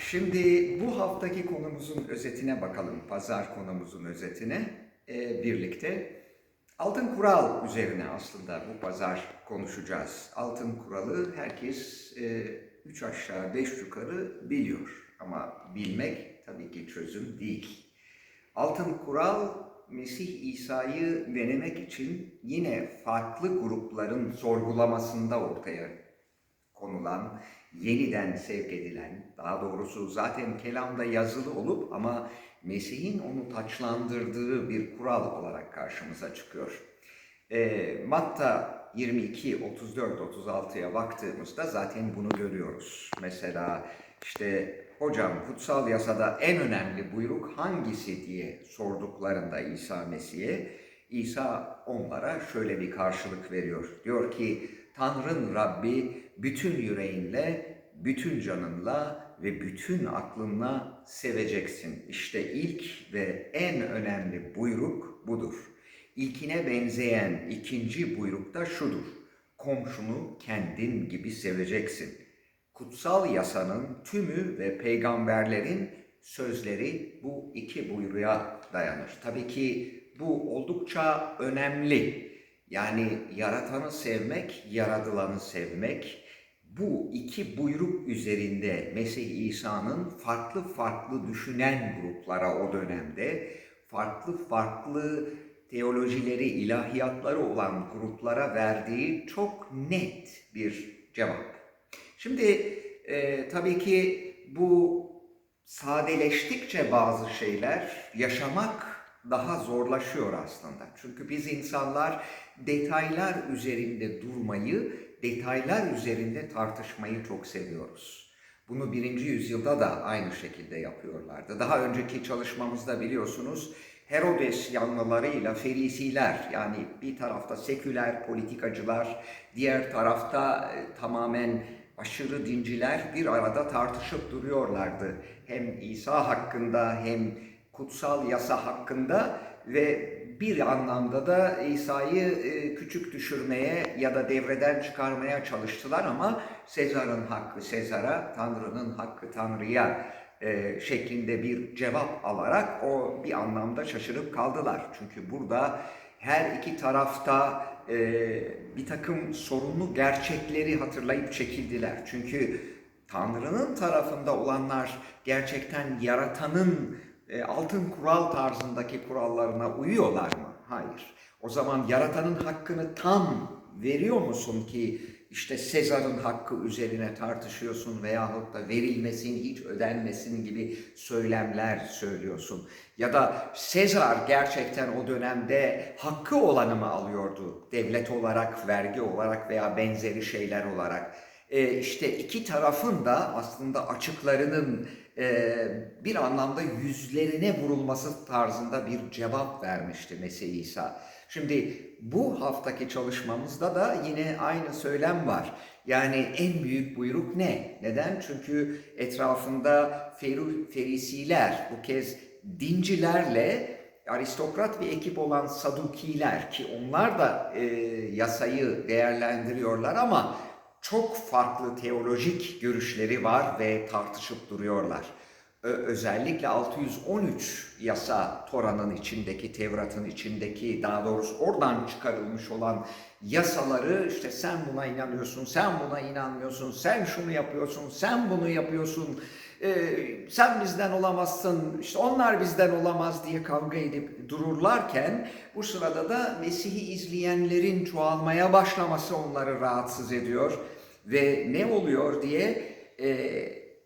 Şimdi bu haftaki konumuzun özetine bakalım. Pazar konumuzun özetine e, birlikte. Altın kural üzerine aslında bu pazar konuşacağız. Altın kuralı herkes e, üç aşağı beş yukarı biliyor. Ama bilmek tabii ki çözüm değil. Altın kural Mesih İsa'yı denemek için yine farklı grupların sorgulamasında ortaya konulan, yeniden sevk edilen, daha doğrusu zaten kelamda yazılı olup ama Mesih'in onu taçlandırdığı bir kural olarak karşımıza çıkıyor. E, Matta 22, 34, 36'ya baktığımızda zaten bunu görüyoruz. Mesela işte hocam kutsal yasada en önemli buyruk hangisi diye sorduklarında İsa Mesih'e İsa onlara şöyle bir karşılık veriyor. Diyor ki Tanrın Rabbi bütün yüreğinle, bütün canınla ve bütün aklınla seveceksin. İşte ilk ve en önemli buyruk budur. İlkine benzeyen ikinci buyruk da şudur. Komşunu kendin gibi seveceksin. Kutsal yasanın tümü ve peygamberlerin sözleri bu iki buyruğa dayanır. Tabii ki bu oldukça önemli. Yani yaratanı sevmek, yaradılanı sevmek, bu iki buyruk üzerinde Mesih İsa'nın farklı farklı düşünen gruplara o dönemde farklı farklı teolojileri, ilahiyatları olan gruplara verdiği çok net bir cevap. Şimdi e, tabii ki bu sadeleştikçe bazı şeyler yaşamak daha zorlaşıyor aslında. Çünkü biz insanlar detaylar üzerinde durmayı, detaylar üzerinde tartışmayı çok seviyoruz. Bunu birinci yüzyılda da aynı şekilde yapıyorlardı. Daha önceki çalışmamızda biliyorsunuz Herodes yanlılarıyla Ferisiler yani bir tarafta seküler politikacılar, diğer tarafta e, tamamen aşırı dinciler bir arada tartışıp duruyorlardı. Hem İsa hakkında hem kutsal yasa hakkında ve bir anlamda da İsa'yı e, küçük düşürmeye ya da devreden çıkarmaya çalıştılar ama Sezar'ın hakkı Sezar'a, Tanrı'nın hakkı Tanrı'ya e, şeklinde bir cevap alarak o bir anlamda şaşırıp kaldılar. Çünkü burada her iki tarafta e, bir takım sorunlu gerçekleri hatırlayıp çekildiler. Çünkü Tanrı'nın tarafında olanlar gerçekten yaratanın e, altın kural tarzındaki kurallarına uyuyorlar mı? Hayır. O zaman yaratanın hakkını tam veriyor musun ki işte Sezar'ın hakkı üzerine tartışıyorsun veyahut da verilmesin, hiç ödenmesin gibi söylemler söylüyorsun. Ya da Sezar gerçekten o dönemde hakkı olanı mı alıyordu? Devlet olarak, vergi olarak veya benzeri şeyler olarak. E, işte iki tarafın da aslında açıklarının bir anlamda yüzlerine vurulması tarzında bir cevap vermişti Mesih İsa. Şimdi bu haftaki çalışmamızda da yine aynı söylem var. Yani en büyük buyruk ne? Neden? Çünkü etrafında ferisiler, bu kez dincilerle aristokrat bir ekip olan Sadukiler ki onlar da e, yasayı değerlendiriyorlar ama çok farklı teolojik görüşleri var ve tartışıp duruyorlar. Özellikle 613 yasa Tora'nın içindeki, Tevrat'ın içindeki, daha doğrusu oradan çıkarılmış olan yasaları işte sen buna inanıyorsun, sen buna inanmıyorsun, sen şunu yapıyorsun, sen bunu yapıyorsun, ee, sen bizden olamazsın, işte onlar bizden olamaz diye kavga edip dururlarken bu sırada da Mesih'i izleyenlerin çoğalmaya başlaması onları rahatsız ediyor. Ve ne oluyor diye e,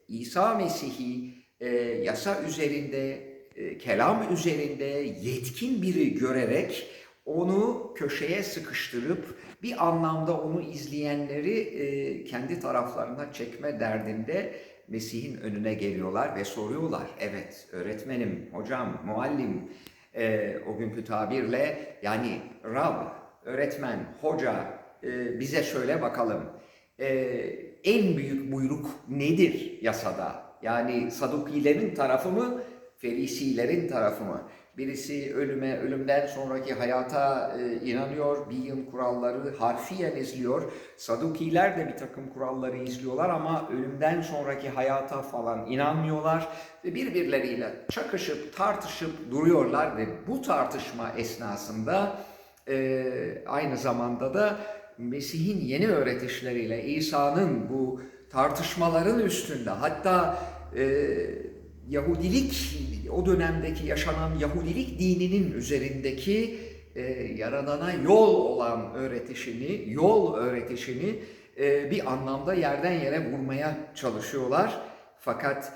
İsa Mesih'i e, yasa üzerinde, e, kelam üzerinde yetkin biri görerek onu köşeye sıkıştırıp bir anlamda onu izleyenleri e, kendi taraflarına çekme derdinde Mesih'in önüne geliyorlar ve soruyorlar. Evet öğretmenim, hocam, muallim e, o günkü tabirle yani Rab, öğretmen, hoca e, bize söyle bakalım e, en büyük buyruk nedir yasada? Yani Sadukilerin tarafı mı, Ferisilerin tarafı mı? Birisi ölüme, ölümden sonraki hayata e, inanıyor, bilim kuralları harfiyen izliyor. Sadukiler de bir takım kuralları izliyorlar ama ölümden sonraki hayata falan inanmıyorlar. Ve birbirleriyle çakışıp tartışıp duruyorlar ve bu tartışma esnasında e, aynı zamanda da Mesih'in yeni öğretişleriyle İsa'nın bu tartışmaların üstünde hatta e, Yahudilik o dönemdeki yaşanan Yahudilik dininin üzerindeki e, Yaradan'a yol olan öğretişini, yol öğretişini e, bir anlamda yerden yere vurmaya çalışıyorlar. Fakat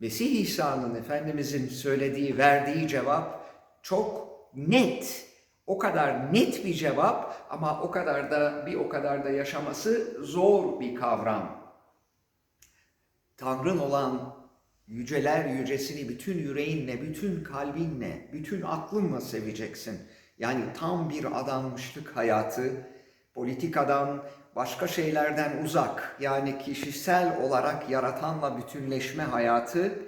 Mesih İsa'nın Efendimizin söylediği, verdiği cevap çok net. O kadar net bir cevap ama o kadar da bir o kadar da yaşaması zor bir kavram. Tanrın olan yüceler yücesini bütün yüreğinle, bütün kalbinle, bütün aklınla seveceksin. Yani tam bir adanmışlık hayatı, politikadan, başka şeylerden uzak, yani kişisel olarak yaratanla bütünleşme hayatı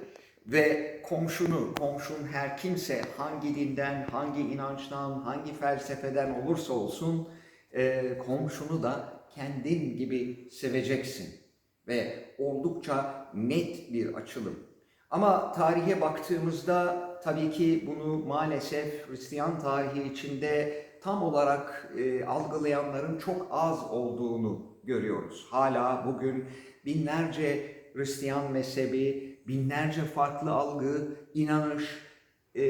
ve komşunu, komşun her kimse hangi dinden, hangi inançtan, hangi felsefeden olursa olsun e, komşunu da kendin gibi seveceksin. Ve oldukça net bir açılım. Ama tarihe baktığımızda tabii ki bunu maalesef Hristiyan tarihi içinde tam olarak e, algılayanların çok az olduğunu görüyoruz. Hala bugün binlerce Hristiyan mezhebi, binlerce farklı algı, inanış, e,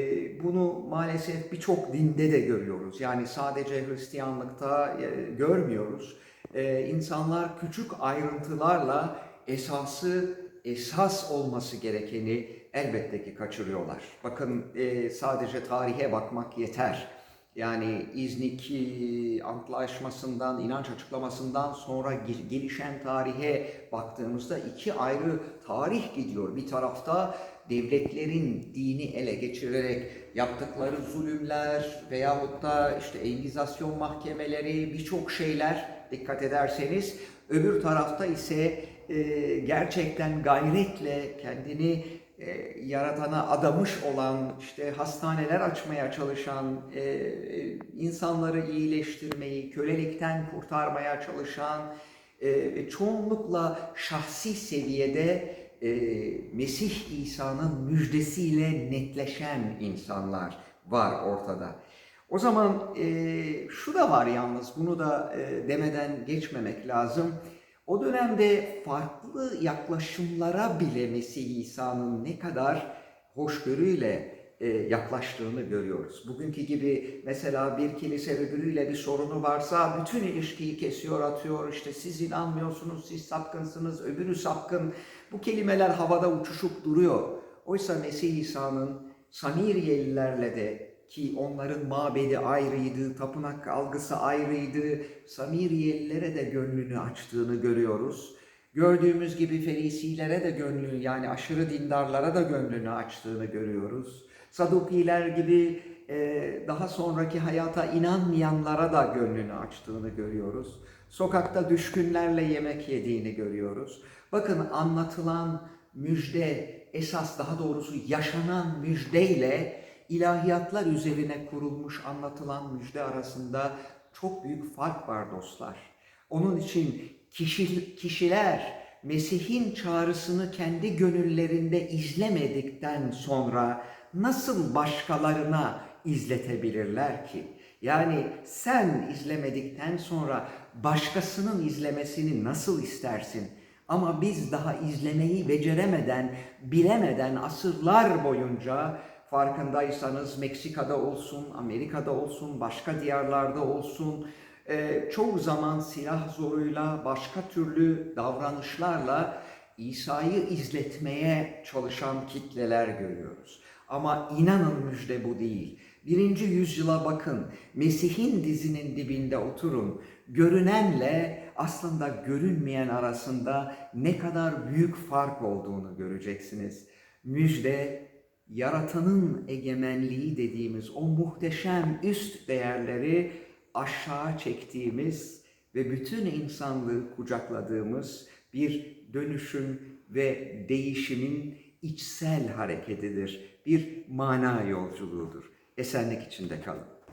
bunu maalesef birçok dinde de görüyoruz. Yani sadece Hristiyanlıkta e, görmüyoruz. E, insanlar küçük ayrıntılarla esası esas olması gerekeni elbette ki kaçırıyorlar. Bakın e, sadece tarihe bakmak yeter. Yani İznik Antlaşması'ndan, inanç açıklamasından sonra gel- gelişen tarihe baktığımızda iki ayrı tarih gidiyor. Bir tarafta devletlerin dini ele geçirerek yaptıkları zulümler veyahut da işte Engizasyon mahkemeleri birçok şeyler dikkat ederseniz öbür tarafta ise e, gerçekten gayretle kendini e, yaratana adamış olan, işte hastaneler açmaya çalışan, e, e, insanları iyileştirmeyi, kölelikten kurtarmaya çalışan, e, ve çoğunlukla şahsi seviyede e, Mesih İsa'nın müjdesiyle netleşen insanlar var ortada. O zaman e, şu da var yalnız, bunu da e, demeden geçmemek lazım. O dönemde farklı yaklaşımlara bile Mesih İsa'nın ne kadar hoşgörüyle e, yaklaştığını görüyoruz. Bugünkü gibi mesela bir kilise öbürüyle bir sorunu varsa bütün ilişkiyi kesiyor atıyor. İşte siz inanmıyorsunuz, siz sapkınsınız, öbürü sapkın. Bu kelimeler havada uçuşup duruyor. Oysa Mesih İsa'nın Samiriyelilerle de ki onların mabedi ayrıydı, tapınak algısı ayrıydı, Samiriyelilere de gönlünü açtığını görüyoruz. Gördüğümüz gibi Ferisilere de gönlünü yani aşırı dindarlara da gönlünü açtığını görüyoruz. Sadukiler gibi e, daha sonraki hayata inanmayanlara da gönlünü açtığını görüyoruz. Sokakta düşkünlerle yemek yediğini görüyoruz. Bakın anlatılan müjde esas daha doğrusu yaşanan müjdeyle ilahiyatlar üzerine kurulmuş anlatılan müjde arasında çok büyük fark var dostlar. Onun için kişi, kişiler Mesih'in çağrısını kendi gönüllerinde izlemedikten sonra nasıl başkalarına izletebilirler ki? Yani sen izlemedikten sonra başkasının izlemesini nasıl istersin? Ama biz daha izlemeyi beceremeden, bilemeden asırlar boyunca farkındaysanız Meksika'da olsun, Amerika'da olsun, başka diyarlarda olsun e, çoğu zaman silah zoruyla, başka türlü davranışlarla İsa'yı izletmeye çalışan kitleler görüyoruz. Ama inanın müjde bu değil. Birinci yüzyıla bakın, Mesih'in dizinin dibinde oturun. Görünenle aslında görünmeyen arasında ne kadar büyük fark olduğunu göreceksiniz. Müjde yaratanın egemenliği dediğimiz o muhteşem üst değerleri aşağı çektiğimiz ve bütün insanlığı kucakladığımız bir dönüşüm ve değişimin içsel hareketidir, bir mana yolculuğudur. Esenlik içinde kalın.